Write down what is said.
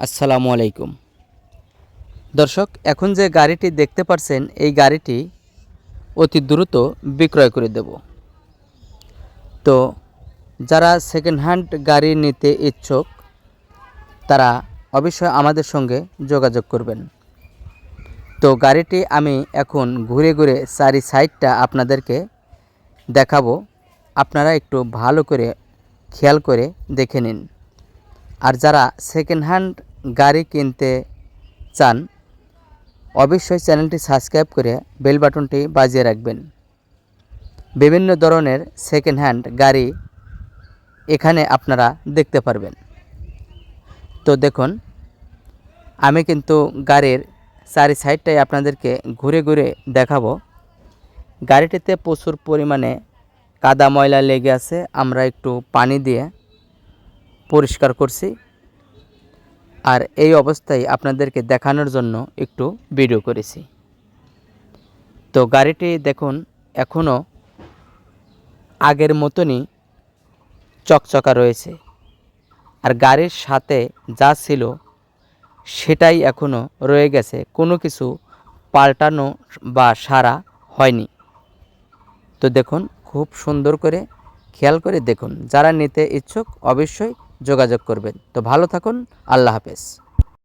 আসসালামু আলাইকুম। দর্শক, এখন যে গাড়িটি দেখতে পারছেন, এই গাড়িটি অতি দ্রুত বিক্রয় করে দেব। তো, যারা সেকেন্ড হ্যান্ড গাড়ি নিতে ইচ্ছুক, তারা অবশ্যই আমাদের সঙ্গে যোগাযোগ করবেন। তো, গাড়িটি আমি এখন ঘুরে ঘুরে চারি সাইডটা আপনাদেরকে দেখাবো। আপনারা একটু ভালো করে খেয়াল করে দেখে নিন। আর যারা সেকেন্ড হ্যান্ড গাড়ি কিনতে চান, অবশ্যই চ্যানেলটি সাবস্ক্রাইব করে বেল বাটনটি বাজিয়ে রাখবেন। বিভিন্ন ধরনের সেকেন্ড হ্যান্ড গাড়ি এখানে আপনারা দেখতে পারবেন। তো দেখুন, আমি কিন্তু গাড়ির চারি সাইডটাই আপনাদেরকে ঘুরে ঘুরে দেখাবো। গাড়িটিতে প্রচুর পরিমাণে কাদা ময়লা লেগে আছে, আমরা একটু পানি দিয়ে পরিষ্কার করছি। আর এই অবস্থায় আপনাদেরকে দেখানোর জন্য একটু ভিডিও করেছি। তো গাড়িটি দেখুন এখনও আগের মতনই চকচকা রয়েছে। আর গাড়ির সাথে যা ছিল সেটাই এখনও রয়ে গেছে, কোনো কিছু পাল্টানো বা সারা হয়নি। তো দেখুন, খুব সুন্দর করে খেয়াল করে দেখুন। যারা নিতে ইচ্ছুক, অবশ্যই যোগাযোগ করবেন। তো ভালো থাকুন আল্লাহ হাফেজ।